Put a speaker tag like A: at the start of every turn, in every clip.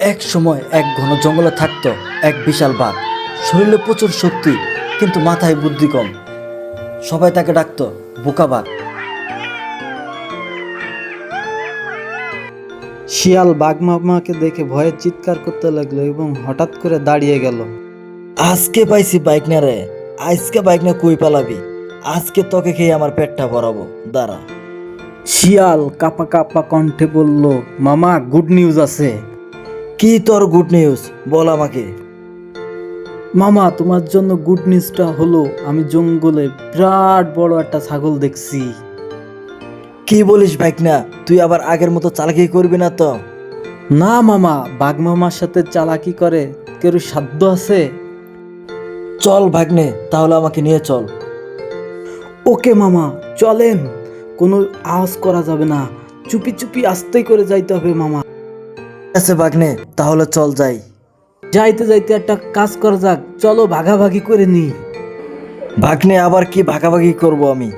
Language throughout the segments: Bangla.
A: এক সময় এক ঘন জঙ্গলে থাকতো এক বিশাল বাঘ। শরীরে প্রচুর শক্তি কিন্তু মাথায় বুদ্ধি কম। সবাই তাকে ডাকতো বোকা বাঘ।
B: শিয়াল বাঘ মামাকে দেখে ভয়ে চিৎকার করতে লাগল এবং হঠাৎ করে দাঁড়িয়ে গেল।
A: আজকে পাইছি বাইক না রে আজকে বাইক না কই পালাবি? আজকে তোকে খেয়ে আমার পেটটা ভরাবো দাঁড়া।
B: শিয়াল কাপা কাপা কণ্ঠে বলল মামা গুড নিউজ আছে।
A: কি তোর গুড নিউজ বল আমাকে।
B: মামা তোমার জন্য গুড নিউজটা হলো আমি জঙ্গলে বিরাট বড় একটা ছাগল দেখছি।
A: কি বলিস বাইক না তুই আবার আগের মতো চালাকি করবি না তো?
B: না মামা বাঘ মামার সাথে চালাকি করে কেউ সাধ্য আছে?
A: চল ভাগ্নে তাহলে আমাকে নিয়ে চল।
B: ওকে মামা চলেন। কোনো আওয়াজ করা যাবে না। চুপি চুপি আস্তে করে যাইতে হবে মামা।
A: আছে ভাগ্নে তাহলে চল যাই।
B: যাইতে যাইতে একটা কাজ করা যাক চলো ভাগাভাগি করে নি।
A: ভাগ্নে আবার কি ভাগাভাগি করব আমি?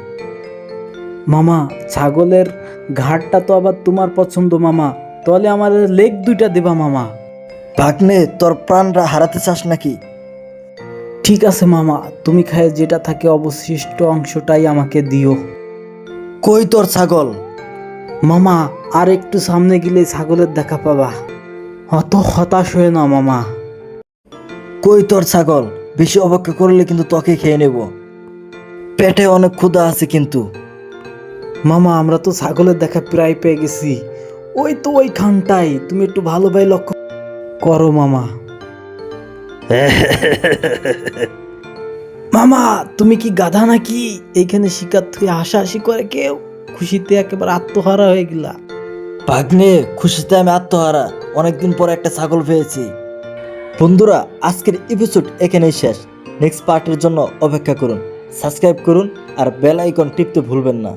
B: মামা ছাগলের ঘাটটা তো আবার তোমার পছন্দ মামা। তাহলে আমার লেগ দুইটা দেবা মামা।
A: ভাগ্নে তোর প্রাণরা হারাতে চাস নাকি?
B: ঠিক আছে মামা। তুমি খায় যেটা থাকে অবশিষ্ট অংশটাই আমাকে দিও।
A: কই তোর ছাগল?
B: মামা আর একটু সামনে গেলে ছাগলের দেখা পাবা। অত হতাশ হয়ে না মামা।
A: কই তোর ছাগল? বেশি অপেক্ষা করলে কিন্তু তোকে খেয়ে নেব। পেটে অনেক ক্ষুধা আছে কিন্তু।
B: মামা, আমরা তো ছাগলের দেখা প্রায় পেয়ে গেছি। ওই তো ওই খানটাই তুমি একটু ভালোভাবে লক্ষ্য করো, মামা। মামা, তুমি কি গাধা নাকি? এইখানে শিকার থেকে হাসাহাসি করে কেউ? খুশিতে একেবারে আত্মহারা হয়ে গেলা।
A: ভাগ্নে খুশিতে আমি আত্মহারা। অনেকদিন পরে একটা ছাগল পেয়েছি। বন্ধুরা, আজকের এপিসোড এখানেই শেষ। নেক্সট পার্টের জন্য অপেক্ষা করুন সাবস্ক্রাইব করুন আর বেল আইকন টিপতে ভুলবেন না।